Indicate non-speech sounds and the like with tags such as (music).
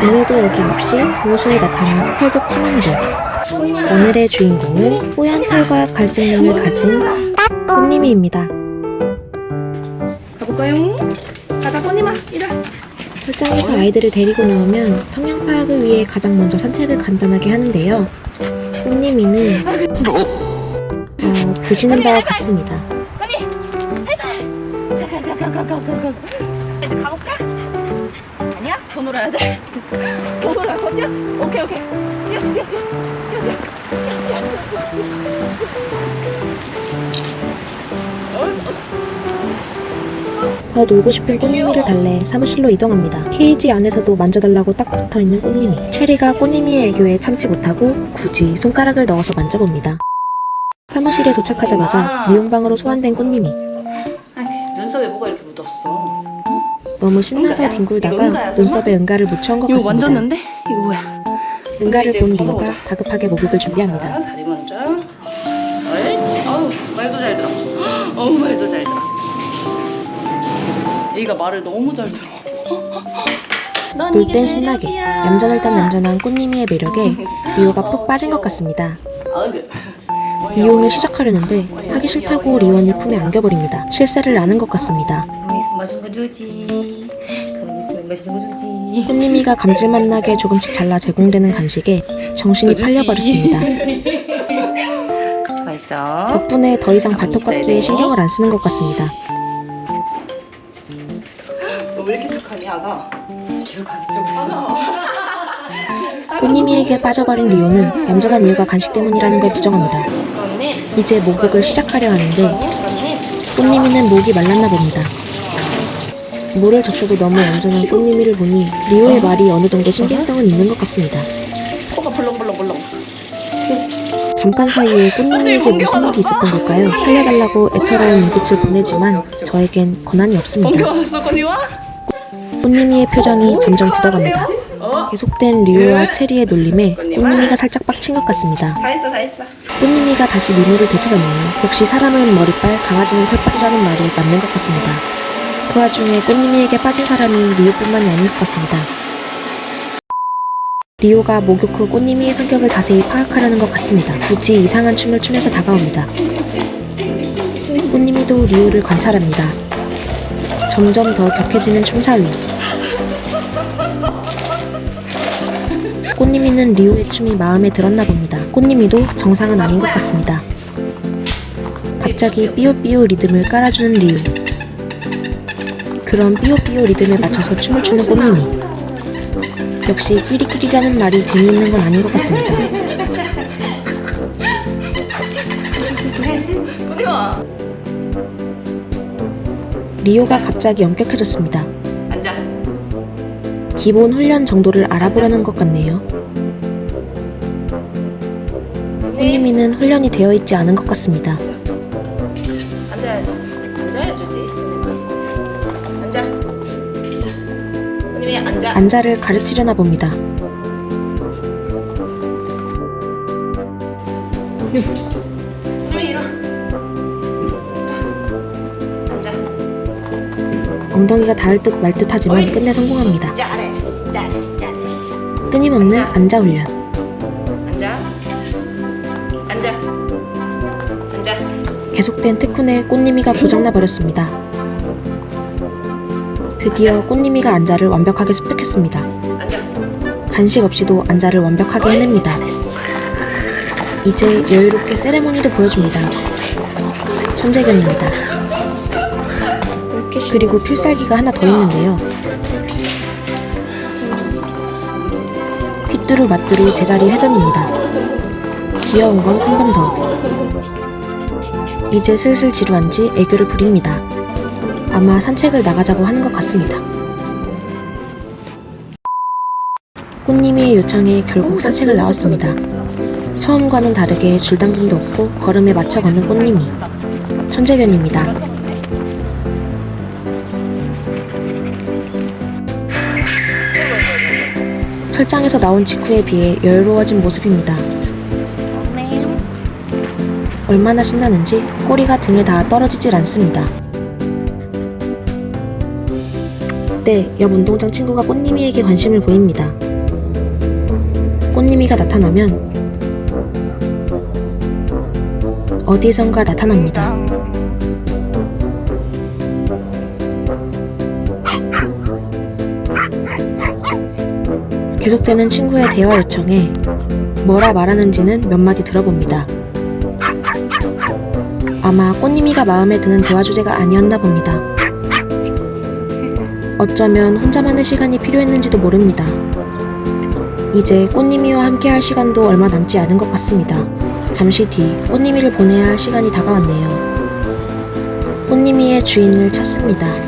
오늘도 어김없이 보호소에 나타난 스텔독 팀원들. 오늘의 주인공은 뽀얀 털과 갈색 눈을 가진 꽃님이입니다. 가볼까요? 가자 꽃님아 이리 철장에서 아이들을 데리고 나오면 성향 파악을 위해 가장 먼저 산책을 간단하게 하는데요. 꽃님이는 어, 보시는 바와 같습니다. 가가 가가 가가 이제 가볼까? 놀아야 돼. 더 뛰어. 오케이 오케이. 뛰어 뛰어 뛰어 뛰어 뛰어. 더 놀고 싶은 꽃님이를 달래 사무실로 이동합니다. 케이지 안에서도 만져달라고 딱 붙어 있는 꽃님이. 체리가 꽃님이의 애교에 참지 못하고 굳이 손가락을 넣어서 만져봅니다. 사무실에 도착하자마자 미용방으로 소환된 꽃님이 눈썹에 뭐가 이렇게 묻었어? 너무 신나서 뒹굴다가 눈썹에 응가를 묻혀온 것 이거 같습니다. 만졌는데 이거 뭐야? 이제 본. 리오가 다급하게 목욕을 준비합니다. 다리 먼저. 옳지. 어우 말도 잘 들어. (gasps) 어우 말도 잘 들어. 얘가 말을 너무 잘 들어. (gasps) 넌 놀 이게 땐 신나게 매력이야. 땐 얌전한 꽃님이의 매력에 (laughs) 리오가 푹 빠진 것 같습니다. 아이고. 미용을 시작하려는데 하기 싫다고 리오 언니 품에 안겨버립니다. 실세를 아는 것 같습니다. 맛있는 거 주지. 맛있는 거 주지. 꽃님이가 감질맛 나게 조금씩 잘라 제공되는 간식에 정신이 팔려버렸습니다. 맛있어. 덕분에 더 이상 발톱 깎기에 신경을 안 쓰는 것 같습니다. 너왜 이렇게 착하니 아가? 계속 간식 주고 있어. (laughs) 꽃님이에게 빠져버린 리오는 얌전한 이유가 간식 때문이라는 걸 부정합니다. 이제 목욕을 시작하려 하는데. 꽃님이는 목이 말랐나 봅니다. 물을 적셔도 너무 얌전한 꽃님이를 보니 리오의 말이 어느 정도 신빙성은 있는 것 같습니다. 코가 벌렁벌렁벌렁. 잠깐 사이에 꽃님이에게 무슨 일이 있었던 걸까요? 살려달라고 애처로운 눈빛을 보내지만 저에겐 권한이 없습니다. 왔어 건이와? 꽃님이의 표정이 점점 굳어갑니다. 어? 계속된 리오와 체리의 놀림에 꽃님이가 살짝 빡친 것 같습니다. 다 했어 다 했어. 꽃님이가 다시 미모를 되찾았네요. 역시 사람은 머리빨, 강아지는 털빨이라는 말이 맞는 것 같습니다. 그 와중에 꽃님이에게 빠진 사람이 리오뿐만이 아닌 것 같습니다. 리오가 목욕 후 꽃님이의 성격을 자세히 파악하려는 것 같습니다. 굳이 이상한 춤을 추면서 다가옵니다. 꽃님이도 리오를 관찰합니다. 점점 더 격해지는 춤사위. 꽃님이는 리오의 춤이 마음에 들었나 봅니다. 꽃님이도 정상은 아닌 것 같습니다. 갑자기 삐요삐요 리듬을 깔아주는 리오. 그런 삐요삐요 리듬에 맞춰서 춤을 추는 꽃님이. 역시 끼리끼리라는 말이 괜히 있는 건 아닌 것 같습니다. 리오가 갑자기 엄격해졌습니다. 앉아. 기본 훈련 정도를 알아보려는 것 같네요. 꽃님이는 훈련이 되어 있지 않은 것 같습니다. 건이미 앉아. 안자를 가르치려나 봅니다. 엉덩이가 닿을 듯 말 듯하지만 끝내 성공합니다. 잘했어 잘했어 잘했어. 끊임없는 훈련. 앉아. 앉아. 앉아. 계속된 특훈에 꽃님이가 고장나 버렸습니다. 드디어 꽃님이가 안자를 완벽하게 습득했습니다. 간식 없이도 안자를 완벽하게 해냅니다. 이제 여유롭게 세레모니도 보여줍니다. 천재견입니다. 그리고 필살기가 하나 더 있는데요. 휘뚜루 마뚜루 제자리 회전입니다. 귀여운 건 한 번 더. 이제 슬슬 지루한지 애교를 부립니다. 아마 산책을 나가자고 하는 것 같습니다. 꽃님이의 요청에 결국 산책을 나왔습니다. 처음과는 다르게 줄당김도 없고 걸음에 맞춰 걷는 꽃님이 천재견입니다. 철장에서 나온 직후에 비해 여유로워진 모습입니다. 얼마나 신나는지 꼬리가 등에 닿아 떨어지질 않습니다. 네, 옆 운동장 친구가 꽃님이에게 관심을 보입니다. 꽃님이가 나타나면 어디선가 나타납니다. 계속되는 친구의 대화 요청에 뭐라 말하는지는 몇 마디 들어봅니다. 아마 꽃님이가 마음에 드는 대화 주제가 아니었나 봅니다. 어쩌면 혼자만의 시간이 필요했는지도 모릅니다. 이제 꽃님이와 함께 할 시간도 얼마 남지 않은 것 같습니다. 잠시 뒤 꽃님이를 보내야 할 시간이 다가왔네요. 꽃님이의 주인을 찾습니다.